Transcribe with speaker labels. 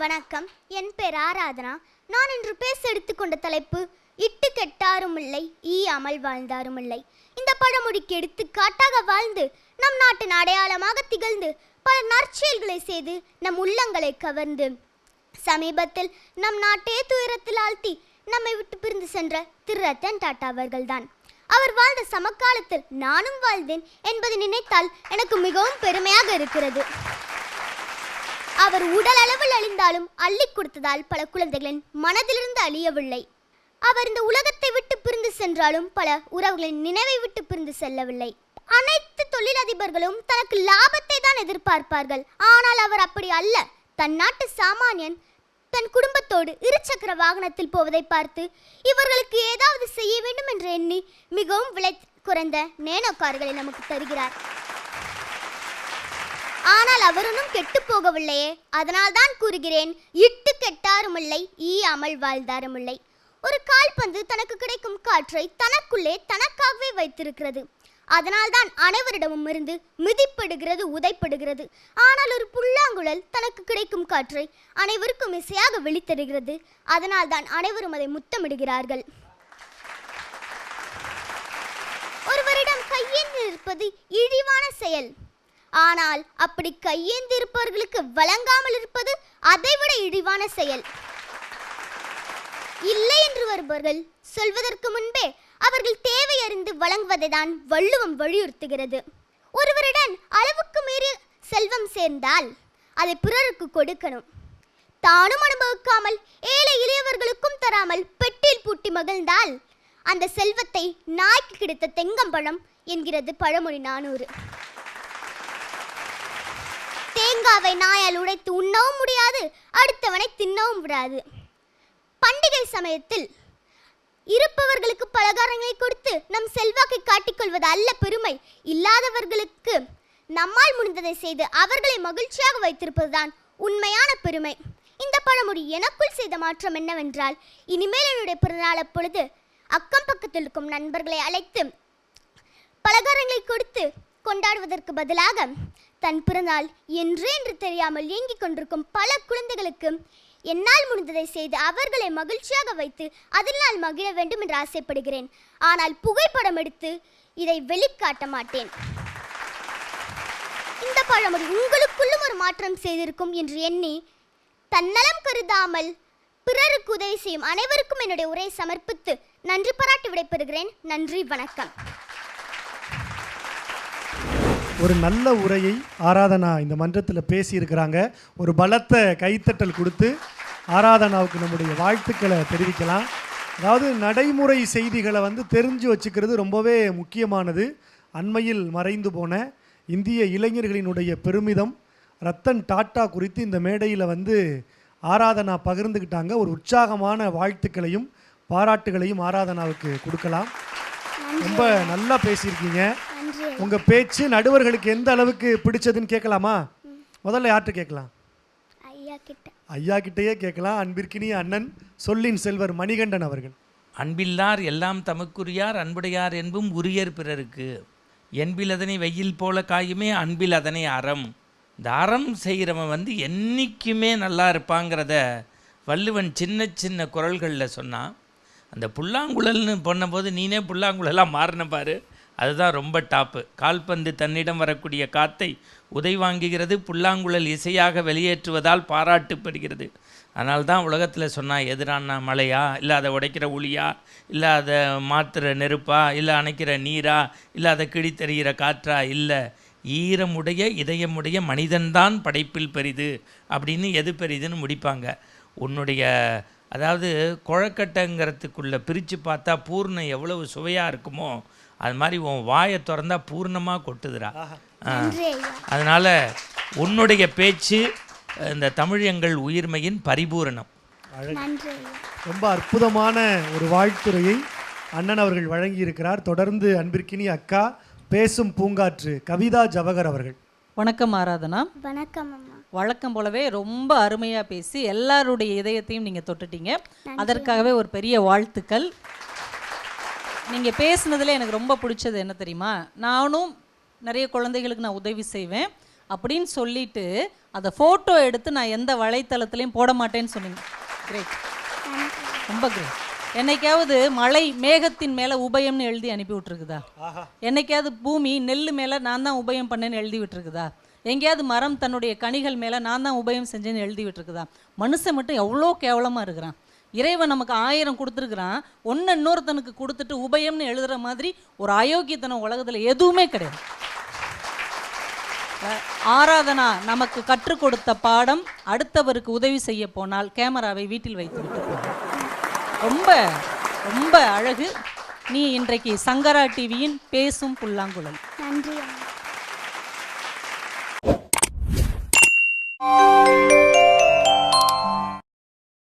Speaker 1: வணக்கம். என் பேர் ஆராதனா. நான் இன்று பேச எடுத்துக்கொண்ட தலைப்பு இட்டு கெட்டாரும் இல்லை ஈயாமல் வாழ்ந்தாரும் இல்லை. இந்த பழமொழிக்கு எடுத்துக்காட்டாக வாழ்ந்து நம் நாட்டின் அடையாளமாக திகழ்ந்து பல நற்செயல்களை செய்து நம் உள்ளங்களை கவர்ந்து சமீபத்தில் நம் நாட்டே துயரத்தில் ஆழ்த்தி நம்மை விட்டு பிரிந்து சென்ற திரு ரத்தன் டாட்டா அவர்கள்தான். அவர் வாழ்ந்த சமகாலத்தில் நானும் வாழ்ந்தேன் என்பதை நினைத்தால் எனக்கு மிகவும் பெருமையாக இருக்கிறது. அவர் உடல் அளவில் அழிந்தாலும் அள்ளி கொடுத்ததால் பல குழந்தைகளின் மனதிலிருந்து அழியவில்லை. அவர் இந்த உலகத்தை விட்டு பிரிந்து சென்றாலும் பல உறவுகளின் நினைவை விட்டு பிரிந்து செல்லவில்லை. அனைத்து தொழிலதிபர்களும் தனக்கு லாபத்தை தான் எதிர்பார்ப்பார்கள். ஆனால் அவர் அப்படி அல்ல. தன் நாட்டு சாமானியன் தன் குடும்பத்தோடு இருசக்கர வாகனத்தில் போவதை பார்த்து இவர்களுக்கு ஏதாவது செய்ய வேண்டும் என்று எண்ணி மிகவும் விலை குறைந்த நேனோ கார்களை நமக்கு தருகிறார். ஆனால் அவரனும் கெட்டு போகவில்லையே. அதனால் தான் கூறுகிறேன் இட்டு கெட்டாருமில்லை ஈ ஈயாமல் வாழ்ந்தாருமில்லை. ஒரு கால்பந்து தனக்கு கிடைக்கும் காற்றை தனக்குள்ளே தனக்காகவே வைத்திருக்கிறது. அதனால்தான் அனைவரிடமும் இருந்து மிதிப்படுகிறது உதைப்படுகிறது. ஆனால் ஒரு புல்லாங்குழல் தனக்கு கிடைக்கும் காற்றை அனைவருக்கும் இசையாக வெளித்தருகிறது அதனால்தான் அனைவரும் அதை முத்தமிடுகிறார்கள். ஒருவரிடம் கையேந்தி இருப்பது இழிவான செயல். ஆனால் அப்படி கையேந்தி இருப்பவர்களுக்கு வழங்காமல் இருப்பது அதைவிட இழிவான செயல். இல்லை என்று வருபவர்கள் சொல்வதற்கு முன்பே அவர்கள் தேவை அறிந்து வழங்குவதை தான் வள்ளுவம் வலியுறுத்துகிறது. ஒருவரிடம் அளவுக்கு மீறி செல்வம் சேர்ந்தால் அதை பிறருக்கு கொடுக்கணும். தானும் அனுபவிக்காமல் ஏழை இளையவர்களுக்கும் தராமல் பெட்டியில் பூட்டி மகிழ்ந்தால் அந்த செல்வத்தை நாய்க்கு கிடைத்த தெங்கம்பழம் என்கிறது பழமொழி நானூறு. தேங்காவை நாயால் உடைத்து உண்ணவும் முடியாது அடுத்தவனை தின்னவும் விடாது. பண்டிகை சமயத்தில் இருப்பவர்களுக்கு பலகாரங்களை கொடுத்து நம் செல்வாக்கை காட்டிக்கொள்வது அல்ல பெருமை. இல்லாதவர்களுக்கு நம்மால் முடிந்ததை செய்து அவர்களை மகிழ்ச்சியாக வைத்திருப்பதுதான் உண்மையான பெருமை. இந்த பழமொழி எனக்குள் செய்த மாற்றம் என்னவென்றால் இனிமேல் என்னுடைய பிறநாள் அப்பொழுது அக்கம் பக்கத்தில் இருக்கும் நண்பர்களை அழைத்து பலகாரங்களை கொடுத்து கொண்டாடுவதற்கு பதிலாக தன் பிறந்தால் என்று என்று தெரியாமல் ஏங்கிக் கொண்டிருக்கும் பல குழந்தைகளுக்கு என்னால் முடிந்ததை செய்து அவர்களை மகிழ்ச்சியாக வைத்து அதில் நான் மகிழ வேண்டும் என்று ஆசைப்படுகிறேன். ஆனால் புகைப்படம் எடுத்து இதை வெளிக்காட்ட மாட்டேன். இந்த பழமொழி உங்களுக்குள்ளும் ஒரு மாற்றம் செய்திருக்கும் என்று எண்ணி தன்னலம் கருதாமல் பிறருக்கு உதவி செய்யும் அனைவருக்கும் என்னுடைய உரையை சமர்ப்பித்து நன்றி பாராட்டி விடைபெறுகிறேன். நன்றி வணக்கம்.
Speaker 2: ஒரு நல்ல உரையை ஆராதனா இந்த மன்றத்தில் பேசியிருக்கிறாங்க. ஒரு பலத்த கைத்தட்டல் கொடுத்து ஆராதனாவுக்கு நம்முடைய வாழ்த்துக்களை தெரிவிக்கலாம். அதாவது நடைமுறை செய்திகளை வந்து தெரிஞ்சு வச்சுக்கிறது ரொம்பவே முக்கியமானது. அண்மையில் மறைந்து போன இந்திய இளைஞர்களினுடைய பெருமிதம் ரத்தன் டாட்டா குறித்து இந்த மேடையில் வந்து ஆராதனா பகிர்ந்துக்கிட்டாங்க ஒரு உற்சாகமான வாழ்த்துக்களையும் பாராட்டுகளையும் ஆராதனாவுக்கு கொடுக்கலாம். ரொம்ப நல்லா பேசியிருக்கீங்க. உங்க பேச்சு நடுவர்களுக்கு எந்த அளவுக்கு பிடிச்சதுன்னு கேட்கலாமா? முதல்ல யார்கிட்ட கேட்கலாம்?
Speaker 1: ஐயா கிட்ட
Speaker 2: ஐயா கிட்டேயே கேட்கலாம். அன்பிற்கினிய அண்ணன் சொல்லின் செல்வர் மணிகண்டன் அவர்கள்.
Speaker 3: அன்பில்லார் எல்லாம் தமக்குரியார் அன்புடையார் என்பும் உரியர் பிறருக்கு. என்பில் அதனை வெயில் போல காயுமே அன்பில் அதனை அறம். இந்த அறம் செய்கிறவன் வந்து என்றைக்குமே நல்லா இருப்பாங்கிறத வள்ளுவன் சின்ன சின்ன குரல்களில் சொன்னான். அந்த புல்லாங்குழல்னு பண்ணும்போது நீனே புல்லாங்குழலாக மாறின பாரு. அதுதான் ரொம்ப டாப்பு. கால்பந்து தன்னிடம் வரக்கூடிய காத்தை உதை வாங்குகிறது புல்லாங்குழல் இசையாக வெளியேற்றுவதால் பாராட்டுப்படுகிறது. அதனால தான் உலகத்தில் சொன்னால் எதிரான மழையா? இல்லை அதை உடைக்கிற உளியா? இல்லை அதை மாற்றுற நெருப்பா? இல்லை அணைக்கிற நீரா? இல்லை அதை கிழித்தெறிகிற காற்றா? இல்லை. ஈரமுடைய இதயமுடைய மனிதன்தான் படைப்பில் பெரிது. அப்படின்னு எது பெரிதுன்னு முடிப்பாங்க. உன்னுடைய அதாவது குழக்கட்டைங்கிறதுக்குள்ளே பிரித்து பார்த்தா பூர்ணம் எவ்வளவு சுவையாக இருக்குமோ அது மாதிரி உன் வாயை திறந்தா பூர்ணமாக கொட்டுதுடா. அதனால் உன்னுடைய பேச்சு இந்த தமிழ் எங்கள் உயிர்மையின் பரிபூரணம்.
Speaker 2: ரொம்ப அற்புதமான ஒரு வாழ்த்துரையை அண்ணன் அவர்கள் வழங்கியிருக்கிறார். தொடர்ந்து அன்பிற்கினி அக்கா பேசும் பூங்காற்று கவிதா ஜவஹர் அவர்கள்.
Speaker 4: வணக்கம் ஆராதனா.
Speaker 1: வணக்கம் அம்மா.
Speaker 4: வழக்கம் போலவே ரொம்ப அருமையாக பேசி எல்லாருடைய இதயத்தையும் நீங்கள் தொட்டுட்டீங்க. அதற்காகவே ஒரு பெரிய வாழ்த்துக்கள். நீங்கள் பேசுனதுல எனக்கு ரொம்ப பிடிச்சது என்ன தெரியுமா? நானும் நிறைய குழந்தைகளுக்கு நான் உதவி செய்வேன் அப்படின்னு சொல்லிட்டு அதை ஃபோட்டோ எடுத்து நான் எந்த வலைத்தளத்துலையும் போட மாட்டேன்னு சொன்னீங்க. கிரேட் ரொம்ப கிரேட் என்னைக்காவது மழை மேகத்தின் மேலே உபயம்னு எழுதி அனுப்பி விட்டுருக்குதா? என்னைக்காவது பூமி நெல் மேலே நான் தான் உபயம் பண்ணேன்னு எழுதி விட்டுருக்குதா? எங்கேயாவது மரம் தன்னுடைய கனிகள் மேலே நான் தான் உபயம் செஞ்சேன்னு எழுதி விட்டுருக்குதா? மனுஷன் மட்டும் எவ்வளோ கேவலமாக இருக்கிறான். இறைவன் நமக்கு ஆயிரம் கொடுத்துருக்குறான் ஒன்று இன்னொருத்தனுக்கு கொடுத்துட்டு உபயம்னு எழுதுகிற மாதிரி ஒரு அயோக்கியத்தனம் உலகத்தில் எதுவுமே கிடையாது. ஆராதனா நமக்கு கற்றுக் கொடுத்த பாடம் அடுத்தவருக்கு உதவி செய்ய போனால் கேமராவை வீட்டில் வைத்து விட்டு ரொம்ப ரொம்ப அழகு. நீ இன்றைக்கு சங்கரா டிவியின் பேசும் புல்லாங்குழல்.
Speaker 1: நன்றி